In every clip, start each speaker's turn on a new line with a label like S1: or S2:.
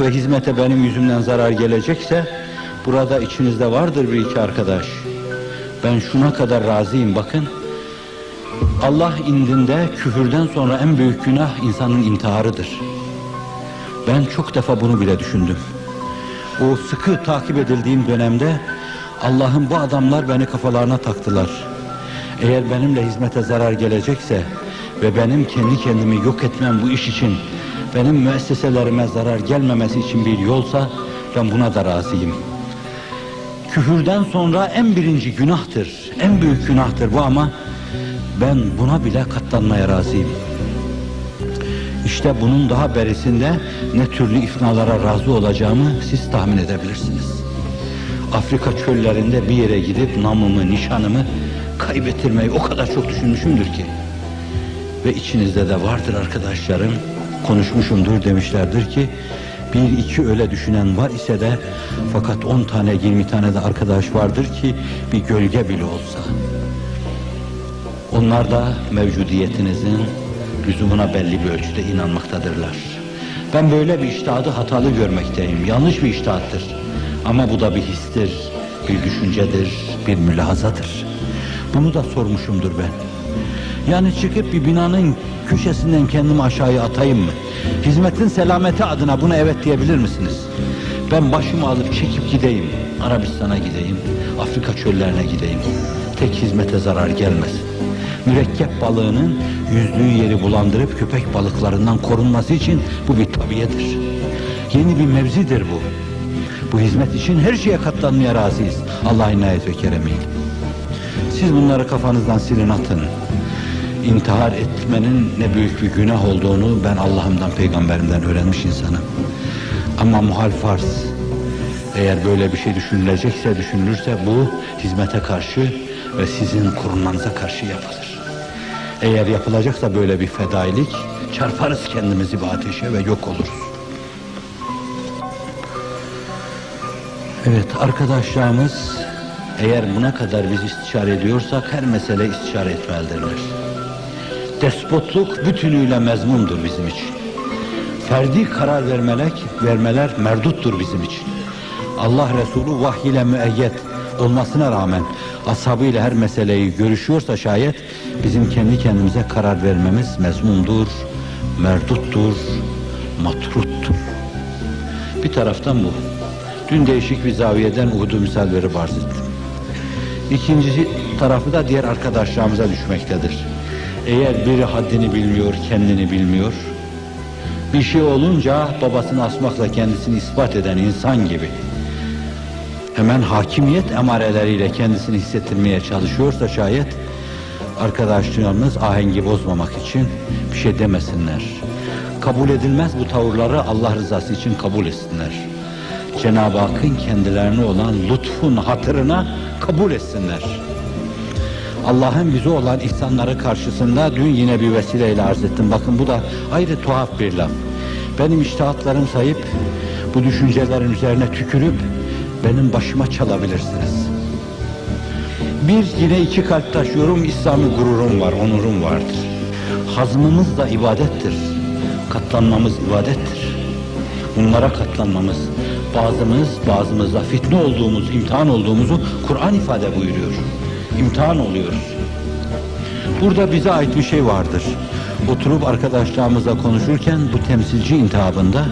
S1: ve hizmete benim yüzümden zarar gelecekse burada içinizde vardır bir iki arkadaş. Ben şuna kadar razıyım bakın. Allah indinde küfürden sonra en büyük günah insanın intiharıdır. Ben çok defa bunu bile düşündüm. O sıkı takip edildiğim dönemde Allah'ın bu adamlar beni kafalarına taktılar. Eğer benimle hizmete zarar gelecekse ve benim kendi kendimi yok etmem bu iş için benim müesseselerime zarar gelmemesi için bir yolsa ben buna da razıyım. Küfürden sonra en birinci günahtır, en büyük günahtır bu ama ben buna bile katlanmaya razıyım. İşte bunun daha berisinde ne türlü ifnalara razı olacağımı siz tahmin edebilirsiniz. Afrika çöllerinde bir yere gidip namımı, nişanımı kaybettirmeyi o kadar çok düşünmüşümdür ki. Ve içinizde de vardır arkadaşlarım, konuşmuşumdur demişlerdir ki, bir iki öyle düşünen var ise de fakat on tane yirmi tane de arkadaş vardır ki bir gölge bile olsa. Onlar da mevcudiyetinizin lüzumuna belli bir ölçüde inanmaktadırlar. Ben böyle bir iştihadı hatalı görmekteyim. Yanlış bir iştihattır. Ama bu da bir histir, bir düşüncedir, bir mülahazadır. Bunu da sormuşumdur ben. Yani çıkıp bir binanın köşesinden kendimi aşağıya atayım mı? Hizmetin selameti adına buna evet diyebilir misiniz? Ben başımı alıp çekip gideyim. Arabistan'a gideyim, Afrika çöllerine gideyim. Tek hizmete zarar gelmesin. Mürekkep balığının yüzdüğü yeri bulandırıp köpek balıklarından korunması için bu bir tabiyedir. Yeni bir mevzidir bu. Bu hizmet için her şeye katlanmaya razıyız. Allah'ın inayet ve keremiyle. Siz bunları kafanızdan silin atın. İntihar etmenin ne büyük bir günah olduğunu ben Allah'ımdan peygamberimden öğrenmiş insanım. Ama muhal farz. Eğer böyle bir şey düşünülecekse düşünülürse bu hizmete karşı ve sizin korunmanıza karşı yapılır. Eğer yapılacaksa böyle bir fedailik çarparız kendimizi bu ateşe ve yok oluruz. Evet arkadaşlarımız eğer buna kadar biz istişare ediyorsak her mesele istişare etmelidirler. Despotluk bütünüyle mezmundur bizim için. Ferdi karar vermelek, vermeler merduttur bizim için. Allah Resulü vahiy ile müeyyet olmasına rağmen ashabıyla her meseleyi görüşüyorsa şayet bizim kendi kendimize karar vermemiz mezmundur, merduttur, matruttur. Bir taraftan bu. Dün değişik bir zaviyeden Uhud'u misal verip arz ettim. İkinci tarafı da diğer arkadaşlarımıza düşmektedir. Eğer biri haddini bilmiyor, kendini bilmiyor, bir şey olunca babasını asmakla kendisini ispat eden insan gibi hemen hakimiyet emareleriyle kendisini hissettirmeye çalışıyorsa şayet arkadaşlarımız ahengi bozmamak için bir şey demesinler. Kabul edilmez bu tavırları Allah rızası için kabul etsinler. Cenab-ı Hakk'ın kendilerine olan lütfun hatırına kabul etsinler. Allah'ın bize olan ihsanları karşısında dün yine bir vesileyle arz ettim. Bakın bu da ayrı tuhaf bir laf. Benim iştihatlarım sayıp bu düşüncelerin üzerine tükürüp benim başıma çalabilirsiniz. Bir yine iki kalp taşıyorum, İslami gururum var, onurum vardır. Hazmımız da ibadettir. Katlanmamız ibadettir. Bunlara katlanmamız, bazımız bazımızla fitne olduğumuz, imtihan olduğumuzu Kur'an ifade buyuruyor. İmtihan oluyoruz. Burada bize ait bir şey vardır. Oturup arkadaşlarımızla konuşurken bu temsilci intihabında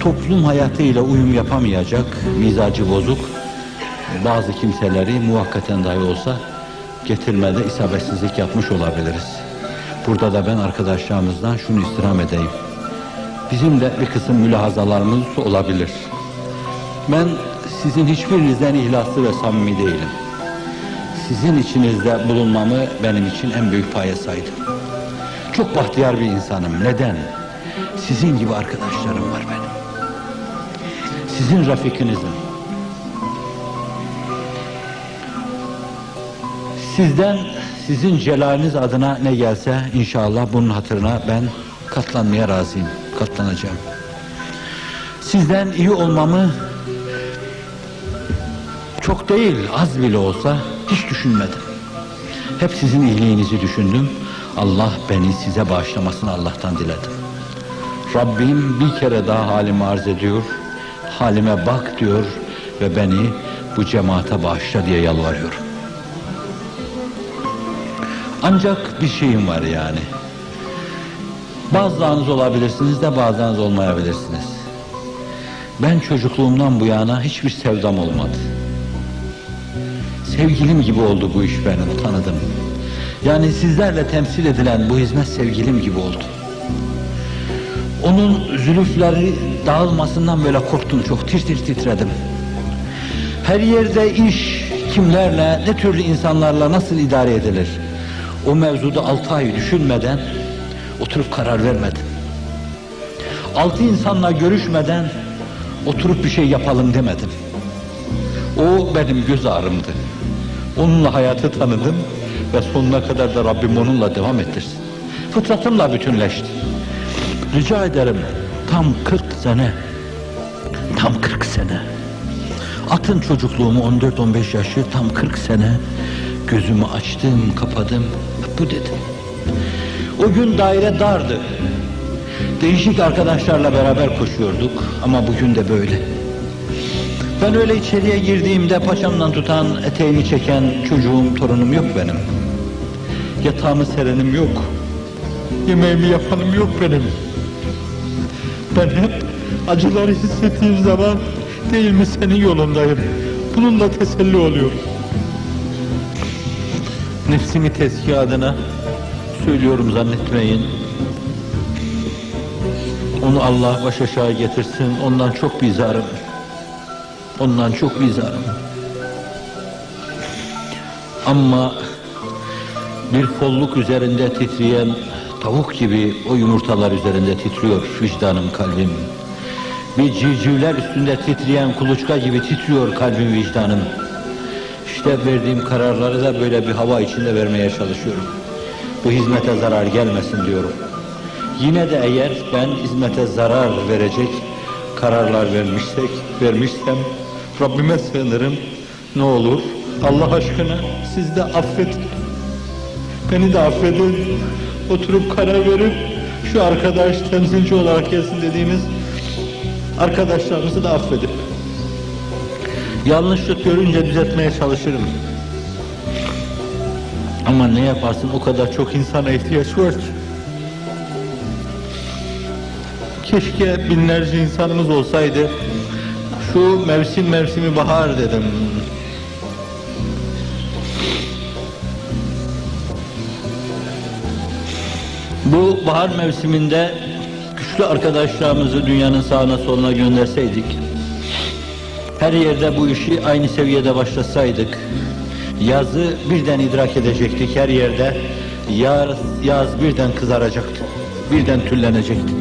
S1: toplum hayatıyla uyum yapamayacak, mizacı bozuk bazı kimseleri muhakkaten dahi olsa getirmede isabetsizlik yapmış olabiliriz. Burada da ben arkadaşlarımızdan şunu istirham edeyim. Bizim de bir kısım mülahazalarımız olabilir. Ben sizin hiçbirinizden ihlaslı ve samimi değilim. Sizin içinizde bulunmamı benim için en büyük paya saydım. Çok bahtiyar bir insanım. Neden? Sizin gibi arkadaşlarım var benim. Sizin rafikinizim. Sizden sizin celaliniz adına ne gelse inşallah bunun hatırına ben katlanmaya razıyım. Katlanacağım. Sizden iyi olmamı çok değil az bile olsa hiç düşünmedim. Hep sizin iyiliğinizi düşündüm. Allah beni size bağışlamasını Allah'tan diledim. Rabbim bir kere daha halimi arz ediyor. Halime bak diyor ve beni bu cemaate bağışla diye yalvarıyorum. Ancak bir şeyim var yani. Bazılarınız olabilirsiniz de bazılarınız olmayabilirsiniz. Ben çocukluğumdan bu yana hiçbir sevdam olmadı. Sevgilim gibi oldu bu iş benim tanıdım. Yani sizlerle temsil edilen bu hizmet sevgilim gibi oldu. Onun zülüfleri dağılmasından böyle korktum çok tir tir titredim. Her yerde iş kimlerle, ne türlü insanlarla nasıl idare edilir? O mevzuda altı ay düşünmeden oturup karar vermedim. Altı insanla görüşmeden oturup bir şey yapalım demedim. O benim göz ağrımdı. Onunla hayatı tanıdım ve sonuna kadar da Rabbim onunla devam ettirsin. Fıtratımla bütünleşti. Rica ederim tam 40 sene, tam 40 sene. Atın çocukluğumu 14-15 yaşı tam 40 sene gözümü açtım, kapadım. Bu dedim. O gün daire dardı. Değişik arkadaşlarla beraber koşuyorduk ama bugün de böyle. Ben öyle içeriye girdiğimde paçamdan tutan, eteğimi çeken çocuğum, torunum yok benim. Yatağımı serenim yok. Yemeğimi yapanım yok benim. Ben hep acıları hissettiğim zaman değil mi senin yolundayım. Bununla teselli oluyorum. Nefsimi tezkiye adına söylüyorum zannetmeyin. Onu Allah baş aşağı getirsin. Ondan çok bizarım. Ondan çok bizarım. Ama bir kolluk üzerinde titreyen tavuk gibi o yumurtalar üzerinde titriyor vicdanım, kalbim. Bir civcivler üstünde titreyen kuluçka gibi titriyor kalbim, vicdanım. İşte verdiğim kararları da böyle bir hava içinde vermeye çalışıyorum. Bu hizmete zarar gelmesin diyorum. Yine de eğer ben hizmete zarar verecek kararlar vermişsek, vermişsem Rabbime sığınırım. Ne olur Allah aşkına siz de affedin. Beni de affedin. Oturup karar verip şu arkadaş temsilci olarak gelsin dediğimiz arkadaşlarımızı da affedin. Yanlışlık görünce düzeltmeye çalışırım. Ama ne yaparsın o kadar çok insana ihtiyaç var ki. Keşke binlerce insanımız olsaydı. Şu mevsim mevsimi bahar dedim. Bu bahar mevsiminde güçlü arkadaşlarımızı dünyanın sağına soluna gönderseydik, her yerde bu işi aynı seviyede başlasaydık, yazı birden idrak edecektik her yerde, yaz, yaz birden kızaracaktı, birden tüllenecekti.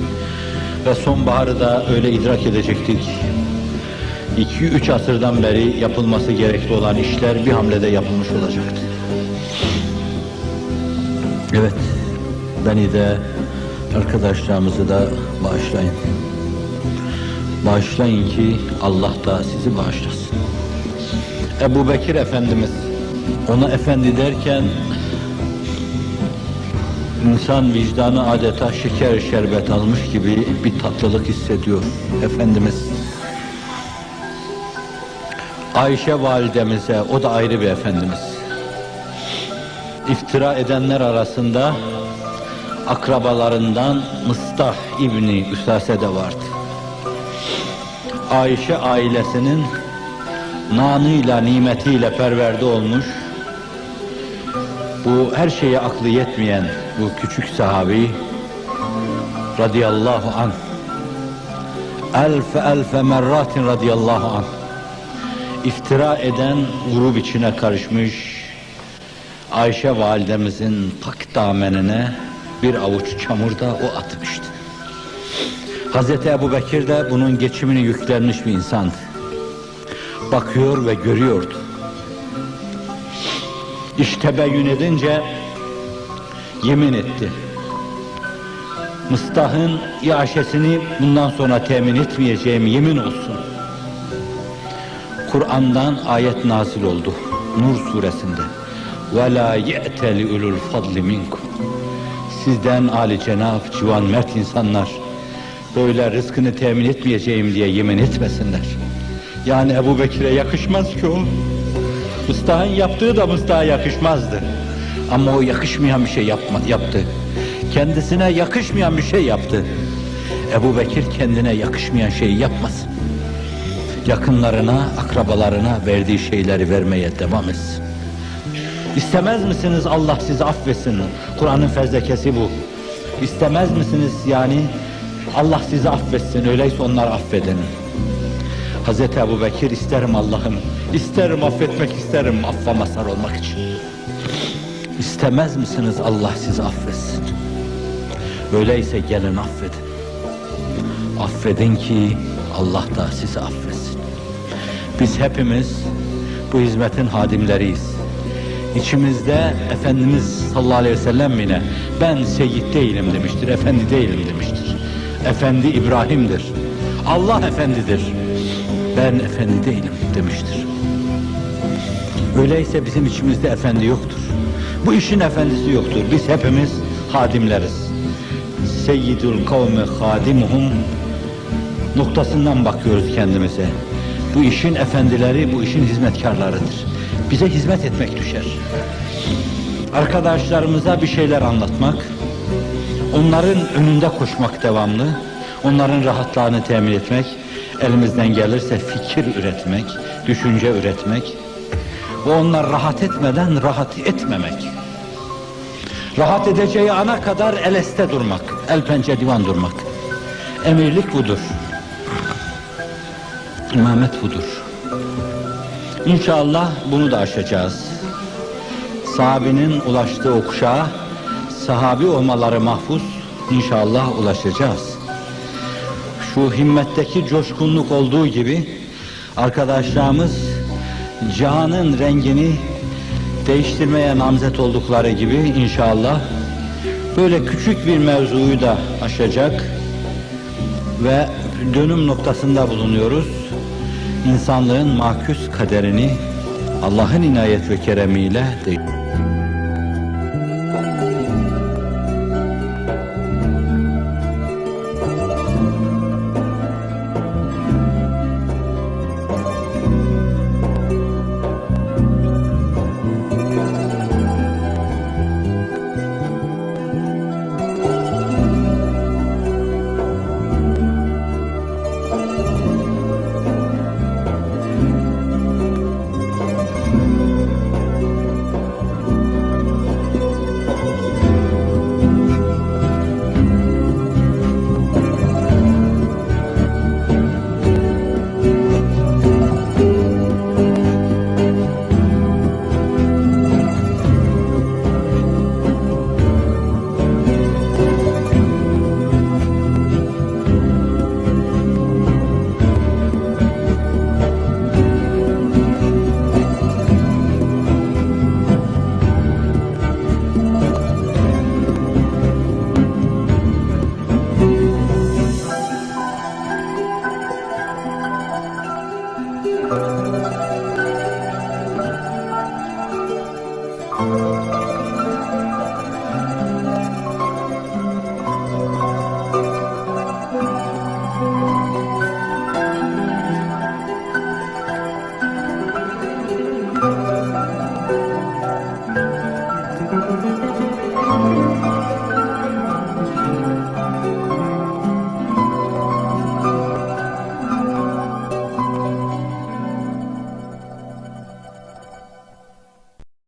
S1: Ve sonbaharı da öyle idrak edecektik. 2-3 asırdan beri yapılması gerekli olan işler bir hamlede yapılmış olacaktı. Evet, beni de arkadaşlarımızı da bağışlayın. Bağışlayın ki Allah da sizi bağışlasın. Ebu Bekir Efendimiz, ona efendi derken insan vicdanı adeta şeker şerbet almış gibi bir tatlılık hissediyor Efendimiz. Ayşe validemize, o da ayrı bir efendimiz. İftira edenler arasında akrabalarından Mıstah İbni Üsase de vardı. Ayşe ailesinin nanıyla, nimetiyle perverde olmuş, bu her şeye aklı yetmeyen bu küçük sahabi radıyallahu an elfe elfe merratin radıyallahu an iftira eden grup içine karışmış Ayşe validemizin tak damenine bir avuç çamur da o atmıştı. Hazreti Ebu Bekir de bunun geçimini yüklenmiş bir insandı. Bakıyor ve görüyordu. İş tebeyyün edince yemin etti. Mıstah'ın iaşesini bundan sonra temin etmeyeceğim yemin olsun. Kur'an'dan ayet nazil oldu. Nur suresinde. Ve la ye'teli ulul fadli minkum. Sizden Ali Cenab, civan, mert insanlar böyle rızkını temin etmeyeceğim diye yemin etmesinler. Yani Ebu Bekir'e yakışmaz ki o. Mıstah'ın yaptığı da Mıstah'a yakışmazdı. Ama o yakışmayan bir şey yapma, yaptı. Kendisine yakışmayan bir şey yaptı. Ebu Bekir kendine yakışmayan şeyi yapmasın. Yakınlarına, akrabalarına verdiği şeyleri vermeye devam etsin. İstemez misiniz Allah sizi affetsin? Kur'an'ın fezlekesi bu. İstemez misiniz yani Allah sizi affetsin öyleyse onları affedin. Hazreti Ebu Bekir isterim Allah'ım, isterim affetmek isterim affa mazhar olmak için. İstemez misiniz Allah sizi affetsin? Öyleyse gelin affedin. Affedin ki Allah da sizi affetsin. Biz hepimiz bu hizmetin hadimleriyiz. İçimizde Efendimiz sallallahu aleyhi ve sellem yine ben seyyid değilim demiştir, efendi değilim demiştir. Efendi İbrahim'dir. Allah efendidir. Ben efendi değilim demiştir. Öyleyse bizim içimizde efendi yoktur. Bu işin efendisi yoktur. Biz hepimiz hadimleriz. Seyyidül kavmi hadimuhum noktasından bakıyoruz kendimize. Bu işin efendileri, bu işin hizmetkarlarıdır. Bize hizmet etmek düşer. Arkadaşlarımıza bir şeyler anlatmak, onların önünde koşmak devamlı, onların rahatlarını temin etmek, elimizden gelirse fikir üretmek, düşünce üretmek ve onlar rahat etmeden rahat etmemek. Rahat edeceği ana kadar eleste durmak, el pençe divan durmak. Emirlik budur. İmamet budur. İnşallah bunu da aşacağız. Sahabinin ulaştığı o sahabi olmaları mahfuz inşallah ulaşacağız. Şu himmetteki coşkunluk olduğu gibi arkadaşlarımız canın rengini değiştirmeye namzet oldukları gibi inşallah böyle küçük bir mevzuyu da aşacak ve dönüm noktasında bulunuyoruz. İnsanlığın maküs kaderini Allah'ın inayet ve keremiyle de